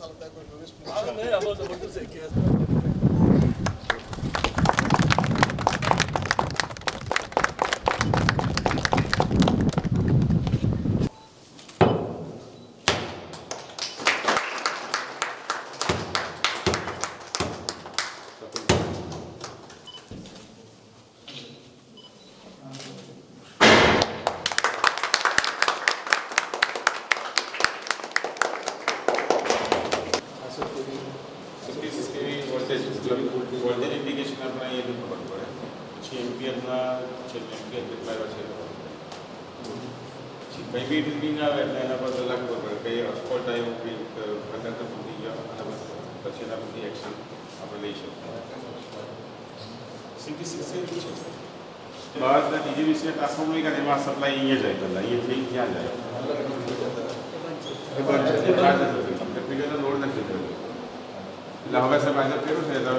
sala pega meu números. Ah, não é, a Rosa, você quer. એવી voltage voltage indication આપણે અહીંયાથી ખબર પડે પછી એમ્પિયરના છે એમ્પિયર કેટલા બી રીડિંગ આવે એના પર કલાક ખબર પડે કઈ અફકોલ્ટ આવ્યો કઈ કંડક્ટર તૂટી ગયો અને બધી એક્શન આપણે લઈ શકીએ સીટી સિક્સ કેવી છે બહારના ડીજીવીસીના ટ્રાન્સફોર્મર કારણે એમાં સપ્લાય અહીંયા જાય પહેલાં અહીંયાથી ક્યાં જાય लावायचा माझ्या फिरून त्याला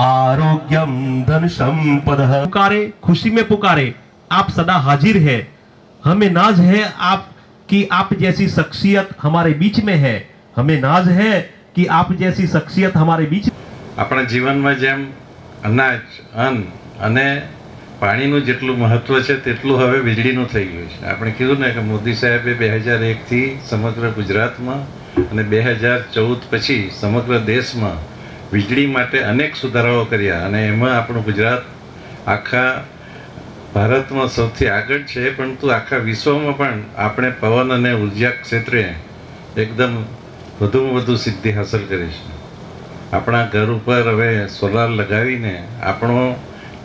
आरोग्यम धन संपद पुकारे खुशी में पुकारे आप सदा हाजिर है। हमें नाज है आप कि आप जैसी शख्सियत हमारे बीच में है। हमें नाज है कि आप जैसी शख्सियत हमारे बीच આપણા જીવનમાં જેમ અનાજ અન્ન અને પાણીનું જેટલું મહત્વ છે તેટલું હવે વીજળીનું થઈ ગયું છે આપણે કીધું ને કે મોદી સાહેબે બે હજાર એકથી સમગ્ર ગુજરાતમાં અને બે હજાર ચૌદ પછી સમગ્ર દેશમાં વીજળી માટે અનેક સુધારાઓ કર્યા અને એમાં આપણું ગુજરાત આખા ભારતમાં સૌથી આગળ છે પરંતુ આખા વિશ્વમાં પણ આપણે પવન અને ઉર્જા ક્ષેત્રે એકદમ વધુમાં વધુ સિદ્ધિ હાંસલ કરીશ. આપણા ઘર ઉપર હવે સોલાર લગાવીને આપણો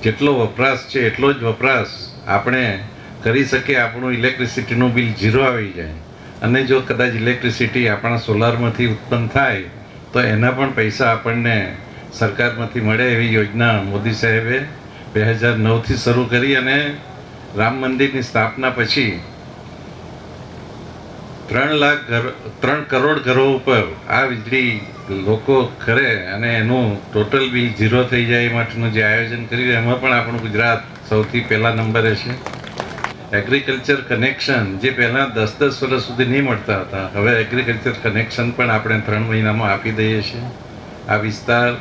જેટલો વપરાશ છે, એટલો જ વપરાશ આપણે કરી શકીએ, આપણું ઇલેક્ટ્રિસિટીનું બિલ ઝીરો આવી જાય. અને જો કદાચ ઇલેક્ટ્રિસિટી આપણા સોલારમાંથી ઉત્પન્ન થાય, તો એના પણ પૈસા આપણને સરકારમાંથી મળે એવી યોજના મોદી સાહેબે બે હજાર નવથી શરૂ કરી અને રામ મંદિરની સ્થાપના પછી ત્રણ લાખ ઘર ત્રણ કરોડ ઘરો ઉપર આ વીજળી લોકો કરે અને એનું ટોટલ બિલ ઝીરો થઈ જાય એ માટેનું જે આયોજન કર્યું, એમાં પણ આપણું ગુજરાત સૌથી પહેલા નંબરે છે. એગ્રીકલ્ચર કનેક્શન જે પહેલાં દસ દસ વર્ષ સુધી નહીં મળતા હતા, હવે એગ્રીકલ્ચર કનેક્શન પણ આપણે ત્રણ મહિનામાં આપી દઈએ છીએ. આ વિસ્તાર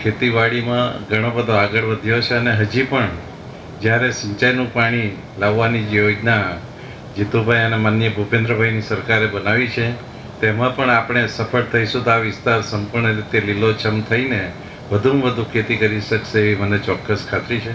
ખેતીવાડીમાં ઘણો બધો આગળ વધ્યો છે અને હજી પણ જ્યારે સિંચાઈનું પાણી લાવવાની જે યોજના જીતુભાઈ અને માનનીય ભૂપેન્દ્રભાઈની સરકારે બનાવી છે. તેમાં પણ આપણે સફળ થઈશું તો આ વિસ્તાર સંપૂર્ણ રીતે લીલોછમ થઈને વધુમાં વધુ ખેતી કરી શકશે એવી મને ચોક્કસ ખાતરી છે.